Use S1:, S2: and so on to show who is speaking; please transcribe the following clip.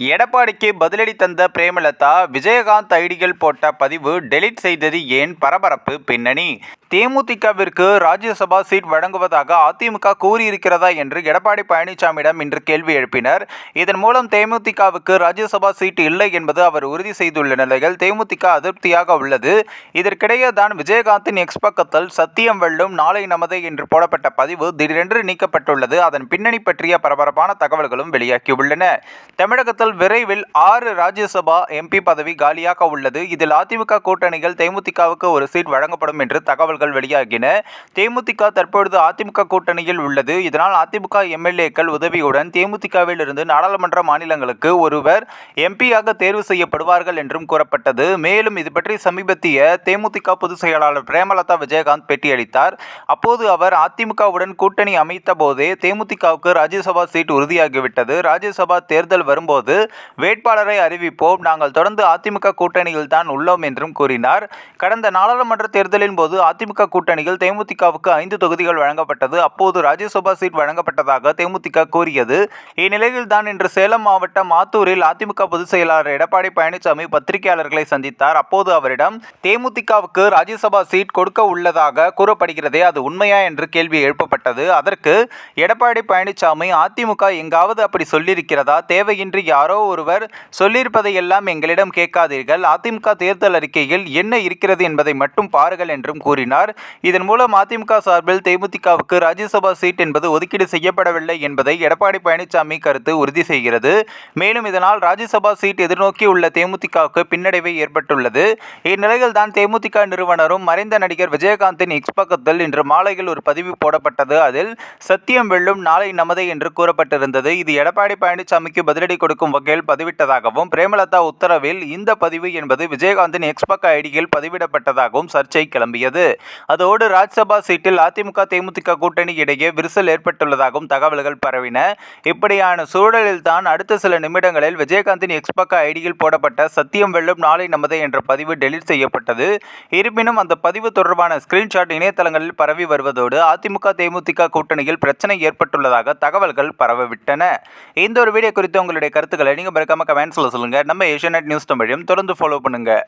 S1: எடப்பாடிக்கு பதிலடி தந்த பிரேமலதா விஜயகாந்த் ஐடிகள் போட்ட பதிவு டெலீட் செய்தது ஏன் பரபரப்பு பின்னணி? தேமுதிகவிற்கு ராஜ்யசபா சீட் வழங்குவதாக அதிமுக கூறியிருக்கிறதா என்று எடப்பாடி பழனிசாமியிடம் இன்று கேள்வி எழுப்பினர். இதன் மூலம் தேமுதிகவுக்கு ராஜ்யசபா சீட் இல்லை என்பது அவர் உறுதி செய்துள்ள நிலையில் தேமுதிக அதிருப்தியாக உள்ளது. இதற்கிடையே தான் விஜயகாந்தின் எக்ஸ் பக்கத்தில் சத்தியம் வெல்லும் நாளை நமதே என்று போடப்பட்ட பதிவு திடீரென்று நீக்கப்பட்டுள்ளது. அதன் பின்னணி பற்றிய பரபரப்பான தகவல்களும் வெளியாகியுள்ளன. தமிழகத்தில் விரைவில் ஆறு ராஜ்யசபா எம்பி பதவி காலியாக உள்ளது. இதில் அதிமுக கூட்டணியில் தேமுதிகவுக்கு ஒரு சீட் வழங்கப்படும் என்று தகவல் தகவல்கள் வெளியாகின. தேமுதிக தற்பொழுது அதிமுக கூட்டணியில் உள்ளது. இதனால் அதிமுக எம்எல்ஏக்கள் உதவியுடன் தேமுதிகவில் இருந்து நாடாளுமன்ற மாநிலங்களுக்கு ஒருவர் எம்பியாக தேர்வு செய்யப்படுவார்கள் என்றும் கூறப்பட்டது. மேலும் இது பற்றி சமீபத்திய தேமுதிக பொதுச் செயலாளர் பிரேமலதா விஜயகாந்த் பேட்டியளித்தார். அப்போது அவர் அதிமுகவுடன் கூட்டணி அமைத்த போதே தேமுதிகவுக்கு ராஜ்யசபா சீட் உறுதியாகிவிட்டது. ராஜ்யசபா தேர்தல் வரும்போது வேட்பாளரை அறிவிப்போம். நாங்கள் தொடர்ந்து அதிமுக கூட்டணியில் தான் உள்ளோம் என்றும் கூறினார். கடந்த நாடாளுமன்ற தேர்தலின் போது அதிமுக கூட்டணியில் தேமுதிகவுக்கு ஐந்து தொகுதிகள் வழங்கப்பட்டது. அப்போது ராஜ்யசபா சீட் வழங்கப்பட்டதாக தேமுதிக கூறியது. இந்நிலையில் தான் இன்று சேலம் மாவட்டம் ஆத்தூரில் அதிமுக பொதுச் செயலாளர் எடப்பாடி பழனிசாமி பத்திரிகையாளர்களை சந்தித்தார். அப்போது அவரிடம் தேமுதிகவுக்கு ராஜ்யசபா சீட் கொடுக்க உள்ளதாக கூறப்படுகிறதே அது உண்மையா? என்று கேள்வி எழுப்பப்பட்டது. அதற்கு எடப்பாடி பழனிசாமி அதிமுக எங்காவது அப்படி சொல்லியிருக்கிறதா? தேவையின்றி யாரோ ஒருவர் சொல்லியிருப்பதை எல்லாம் எங்களிடம் கேட்காதீர்கள். அதிமுக தேர்தல் அறிக்கையில் என்ன இருக்கிறது என்பதை மட்டும் பாருங்கள் என்றும் கூறினார். இதன் மூலம் அதிமுக சார்பில் தேமுதிகவுக்கு ராஜ்யசபா சீட் என்பது ஒதுக்கீடு செய்யப்படவில்லை என்பதை எடப்பாடி பழனிசாமி கருத்து உறுதி செய்கிறது. மேலும் இதனால் ராஜ்யசபா சீட் எதிர்நோக்கி உள்ள தேமுதிகவுக்கு பின்னடைவை ஏற்பட்டுள்ளது. இந்நிலையில் தான் தேமுதிக நிறுவனரும் மறைந்த நடிகர் விஜயகாந்தின் எக்ஸ் பக்கத்தில் இன்று மாலையில் ஒரு பதிவு போடப்பட்டது. அதில் சத்தியம் வெல்லும் நாளை நமதே என்று கூறப்பட்டிருந்தது. இது எடப்பாடி பழனிசாமிக்கு பதிலடி கொடுக்கும் வகையில் பதிவிட்டதாகவும் பிரேமலதா உத்தரவில் இந்த பதிவு என்பது விஜயகாந்தின் எக்ஸ்பக் ஐடியில் பதிவிடப்பட்டதாகவும் சர்ச்சை கிளம்பியது. அதோடு ராஜ்சபா சீட்டில் அதிமுக தேமுதிக கூட்டணி இடையே விரிசல் ஏற்பட்டுள்ளதாகவும் தகவல்கள் பரவின. இப்படியான சூழலில் தான் அடுத்த சில நிமிடங்களில் விஜயகாந்தின் எக்ஸ்பக்க ஐடியில் போடப்பட்ட சத்தியம் வெல்லும் நாளை நமது என்ற பதிவு டெலீட் செய்யப்பட்டது. இருப்பினும் அந்த பதிவு தொடர்பான ஸ்கிரீன்ஷாட் இணையதளங்களில் பரவி வருவதோடு அதிமுக தேமுதிக கூட்டணியில் பிரச்சனை ஏற்பட்டுள்ளதாக தகவல்கள் பரவவிட்டன. இந்த ஒரு வீடியோ குறித்து உங்களுடைய கருத்துக்களை நீங்கள் மறக்காம கமெண்ட்ஸில் சொல்லுங்கள் நம்ம ஏஷியநெட் நியூஸ் தமிழையும் தொடர்ந்து ஃபாலோ பண்ணுங்கள்